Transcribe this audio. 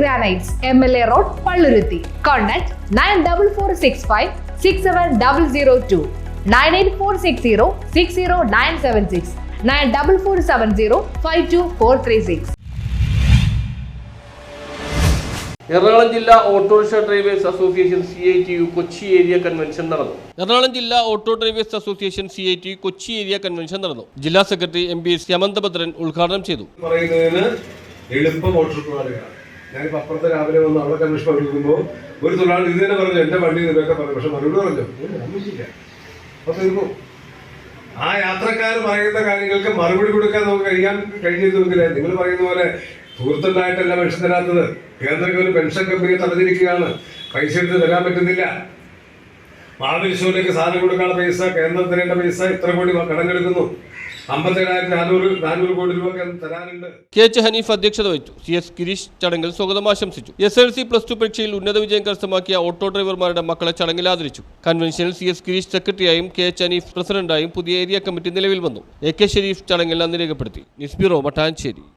Granites M L A road Palluruthy contact nine double four six five six seven double zero two nine eight four six zero six zero nine seven six nine double four seven zero five two four three six Ernakulam ജില്ലാ auto rickshaw drivers association C I T U Kochi area convention നടന്നു. എറണാകുളം ജില്ലാ auto drivers association C I T U Kochi area convention നടന്നു. ജില്ലാ secretary M P ശ്യമന്തഭദ്രൻ ഉദ്ഘാടനം ചെയ്തു. പറയുന്നതിന് എളുപ്പം auto തൊഴിലാളികളാണ് ഞാനിപ്പോൾ അപ്പുറത്തെ രാവിലെ വന്ന് അവിടെ കമ്മീഷൻ പങ്കെടുക്കുമ്പോൾ ഒരു തൊഴിലാളി ഇത് തന്നെ പറഞ്ഞു എന്റെ വണ്ടി നിന്നൊക്കെ പറഞ്ഞു. പക്ഷെ മറുപടി പറഞ്ഞു "ഇല്ല, ഒന്നുമില്ല അപ്പൊ തീർന്നു ആ യാത്രക്കാർ പറയുന്ന കാര്യങ്ങൾക്ക് മറുപടി കൊടുക്കാൻ നമുക്ക് കഴിയാൻ കഴിഞ്ഞിരുന്നെങ്കിലേ നിങ്ങൾ പറയുന്ന പോലെ സുഹൃത്തുണ്ടായിട്ടല്ല പെൻഷൻ തരാത്തത്. കേന്ദ്ര ഗവൺമെന്റ് പെൻഷൻ കമ്പനിയെ തടഞ്ഞിരിക്കുകയാണ്. പൈസ എടുത്ത് തരാൻ പറ്റുന്നില്ല. മാവേലിശ്വരിലേക്ക് സാധനം കൊടുക്കാനുള്ള പൈസ കേന്ദ്രം തരേണ്ട പൈസ ഇത്ര കോടി കടങ്ങെടുക്കുന്നു കെ എച്ച് ഹനീഫ് അധ്യക്ഷത വഹിച്ചു. സി എസ് ഗിരീഷ് ചടങ്ങിൽ സ്വാഗതം ആശംസിച്ചു. S L C plus two പരീക്ഷയിൽ ഉന്നത വിജയം കരസ്ഥമാക്കിയ ഓട്ടോ ഡ്രൈവർമാരുടെ മക്കളെ ചടങ്ങിൽ ആദരിച്ചു. കൺവെൻഷനിൽ സി എസ് ഗിരീഷ് സെക്രട്ടറിയായും കെ എച്ച് ഹനീഫ് പ്രസിഡന്റായും പുതിയ ഏരിയ കമ്മിറ്റി നിലവിൽ വന്നു. എ കെ ഷെരീഫ് ചടങ്ങിൽ നന്ദി രേഖപ്പെടുത്തി. News bureau Mattancherry